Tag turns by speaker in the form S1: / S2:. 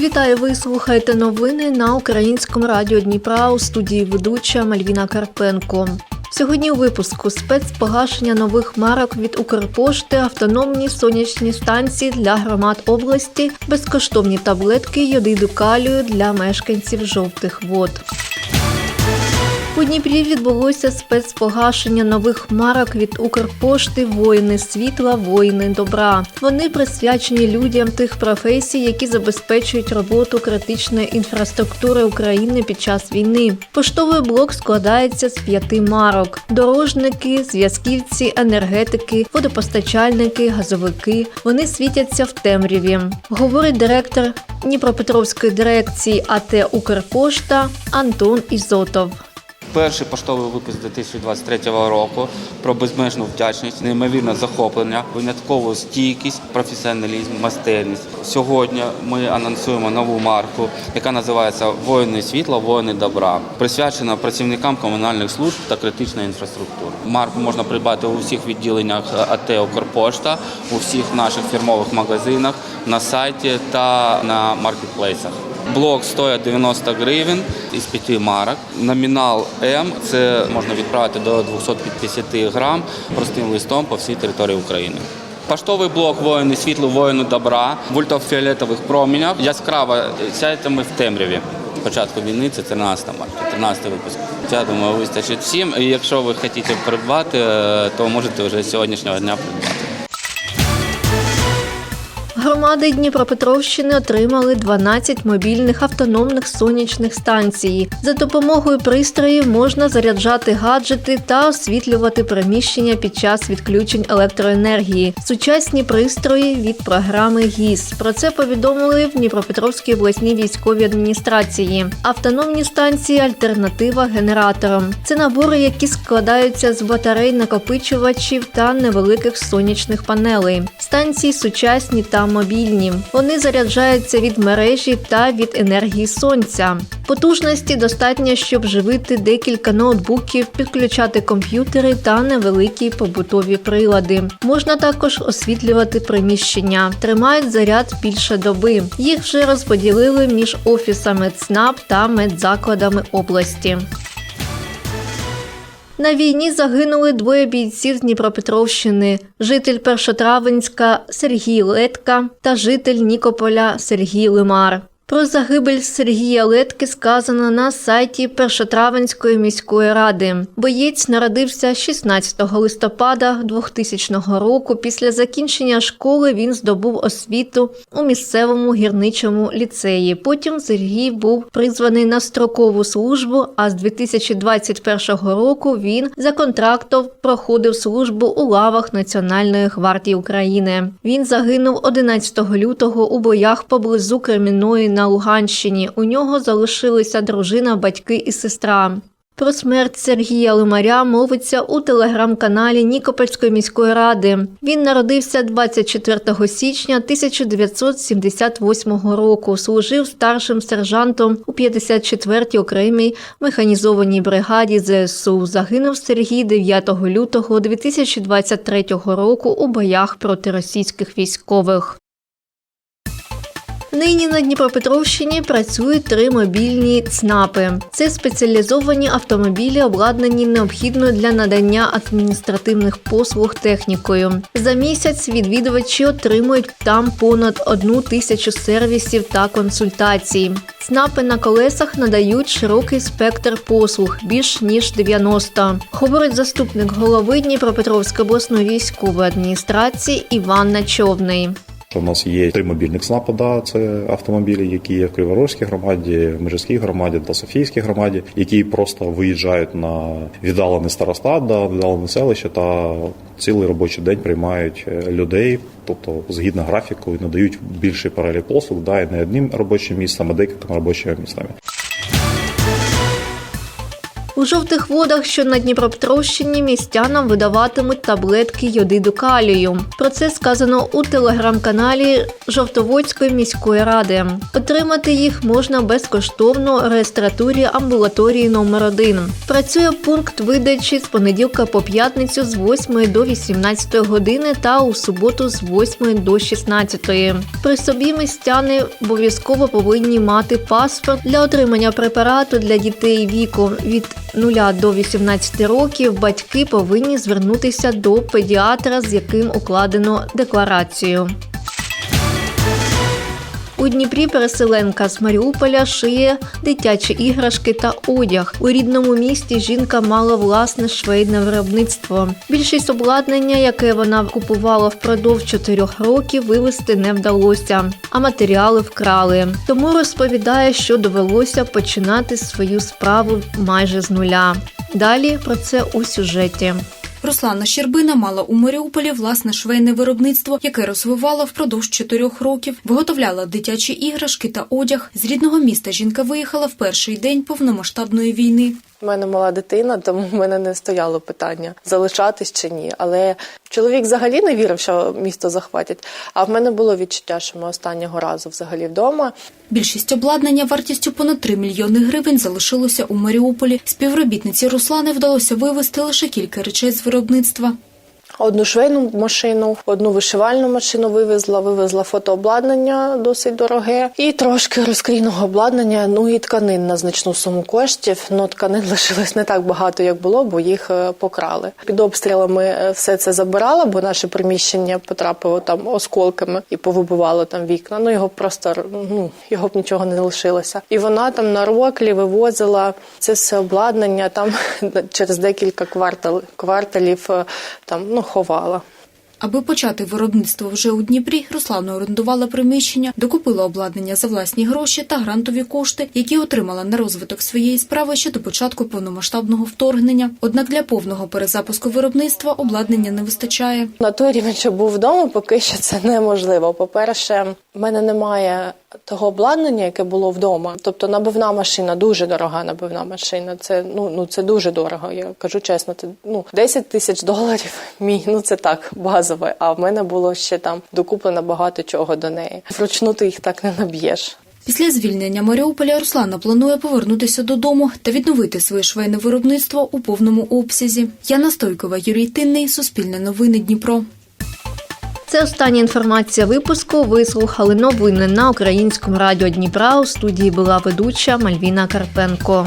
S1: Вітаю, ви слухаєте новини на українському радіо Дніпра у студії ведуча Мальвіна Карпенко. Сьогодні у випуску спецпогашення нових марок від Укрпошти, автономні сонячні станції для громад області, безкоштовні таблетки йодиду калію для мешканців жовтих вод. У Дніпрі відбулося спецпогашення нових марок від Укрпошти Воїни світла, воїни добра. Вони присвячені людям тих професій, які забезпечують роботу критичної інфраструктури України під час війни. Поштовий блок складається з п'яти марок: дорожники, зв'язківці, енергетики, водопостачальники, газовики. Вони світяться в темряві, говорить директор Дніпропетровської дирекції АТ Укрпошта Антон Ізотов.
S2: Перший поштовий випуск 2023 року про безмежну вдячність, неймовірне захоплення, виняткову стійкість, професіоналізм, майстерність. Сьогодні ми анонсуємо нову марку, яка називається Воїни світла, воїни добра, присвячена працівникам комунальних служб та критичної інфраструктури. Марку можна придбати у всіх відділеннях АТ «Укрпошта», у всіх наших фірмових магазинах, на сайті та на маркетплейсах. Блок стоїть 90 гривень із п'яти марок. Номінал М це можна відправити до 250 грам простим листом по всій території України. Поштовий блок воїни світло, воїни добра в ультрафіолетових промінях. Яскраво сяйте в темряві. Початку війни це 13 марка, 13 випуск. Я думаю, вистачить всім. І якщо ви хочете придбати, е, то можете вже з сьогоднішнього дня придбати.
S1: Громади Дніпропетровщини отримали 12 мобільних автономних сонячних станцій. За допомогою пристроїв можна заряджати гаджети та освітлювати приміщення під час відключень електроенергії. Сучасні пристрої від програми ГІС. Про це повідомили в Дніпропетровській обласній військовій адміністрації. Автономні станції альтернатива генераторам. Це набори, які складаються з батарей накопичувачів та невеликих сонячних панелей. Станції сучасні та мобільні. Вони заряджаються від мережі та від енергії сонця. Потужності достатньо, щоб живити декілька ноутбуків, підключати комп'ютери та невеликі побутові прилади. Можна також освітлювати приміщення. Тримають заряд більше доби. Їх вже розподілили між офісами ЦНАП та медзакладами області. На війні загинули двоє бійців з Дніпропетровщини: житель Першотравенська Сергій Летка та житель Нікополя Сергій Лимар. Про загибель Сергія Летки сказано на сайті Першотравенської міської ради. Боєць народився 16 листопада 2000 року. Після закінчення школи він здобув освіту у місцевому гірничому ліцеї. Потім Сергій був призваний на строкову службу. А з 2021 року він за контрактом проходив службу у лавах Національної гвардії України. Він загинув 11 лютого у боях поблизу Кремінної на Луганщині. У нього залишилися дружина, батьки і сестра. Про смерть Сергія Лимаря мовиться у телеграм-каналі Нікопольської міської ради. Він народився 24 січня 1978 року. Служив старшим сержантом у 54-й окремій механізованій бригаді ЗСУ. Загинув Сергій 9 лютого 2023 року у боях проти російських військових. Нині на Дніпропетровщині працюють три мобільні ЦНАПи. Це спеціалізовані автомобілі, обладнані необхідною для надання адміністративних послуг технікою. За місяць відвідувачі отримують там понад одну тисячу сервісів та консультацій. ЦНАПи на колесах надають широкий спектр послуг більш ніж 90, говорить заступник голови Дніпропетровської обласної військової адміністрації Іван Начовний.
S3: У нас є три мобільних ЦНАПа, да, це автомобілі, які є в Криворожській громаді, в Межівській громаді та Софійській громаді, які просто виїжджають на віддалений старостат, да, віддалене селище та цілий робочий день приймають е, людей, тобто згідно графіку, і надають більший перелік послуг, да, і не одним робочим місцем, а декількома робочими місцями.
S1: У жовтих водах, що на Дніпропетровщині, містянам видаватимуть таблетки йодиду калію. Про це сказано у телеграм-каналі Жовтоводської міської ради. Отримати їх можна безкоштовно в реєстратурі амбулаторії номер 1 Працює пункт видачі з понеділка по п'ятницю з 8 до 18 години та у суботу з 8 до 16. При собі містяни обов'язково повинні мати паспорт для отримання препарату для дітей віку від 0 до 18 років. Батьки повинні звернутися до педіатра, з яким укладено декларацію. У Дніпрі переселенка з Маріуполя шиє дитячі іграшки та одяг. У рідному місті жінка мала власне швейне виробництво. Більшість обладнання, яке вона купувала впродовж чотирьох років, вивезти не вдалося, а матеріали вкрали. Тому розповідає, що довелося починати свою справу майже з нуля. Далі про це у сюжеті.
S4: Руслана Щербина мала у Маріуполі власне швейне виробництво, яке розвивала впродовж чотирьох років, виготовляла дитячі іграшки та одяг. З рідного міста жінка виїхала в перший день повномасштабної війни.
S5: У мене мала дитина, тому в мене не стояло питання залишатись чи ні. Але чоловік взагалі не вірив, що місто захватять. А в мене було відчуття, що ми останнього разу взагалі вдома.
S4: Більшість обладнання вартістю понад 3 мільйони гривень залишилося у Маріуполі. Співробітниці Руслани вдалося вивезти лише кілька речей з виробництва.
S5: Одну швейну машину, одну вишивальну машину вивезла, вивезла фотообладнання досить дороге, і трошки розкрійного обладнання, ну і тканин на значну суму коштів. Ну тканин лишилось не так багато, як було, бо їх е, покрали. Під обстрілами е, все це забирала, бо наше приміщення потрапило там осколками і повибивало там вікна. Ну його просто ну його б нічого не лишилося. І вона там на роклі вивозила це все обладнання там через декілька квартал, кварталів е, там ну ховала.
S4: Аби почати виробництво вже у Дніпрі, Руслана орендувала приміщення, докупила обладнання за власні гроші та грантові кошти, які отримала на розвиток своєї справи ще до початку повномасштабного вторгнення. Однак для повного перезапуску виробництва обладнання не вистачає.
S5: На той рівень, що був вдома, поки що це неможливо. По-перше, в мене немає того обладнання, яке було вдома. Тобто набивна машина, дуже дорога набивна машина. Це ну ну це дуже дорого. Я кажу чесно, це ну 10 тисяч доларів. Мій ну це так базове. А в мене було ще там докуплено багато чого до неї. Вручну ти їх так не наб'єш.
S4: Після звільнення Маріуполя Руслана планує повернутися додому та відновити своє швейне виробництво у повному обсязі. Яна Стойкова, Юрій Тинний, Суспільне новини Дніпро.
S1: Це остання інформація випуску. Ви слухали новини на українському радіо Дніпра. У студії була ведуча Мальвіна Карпенко.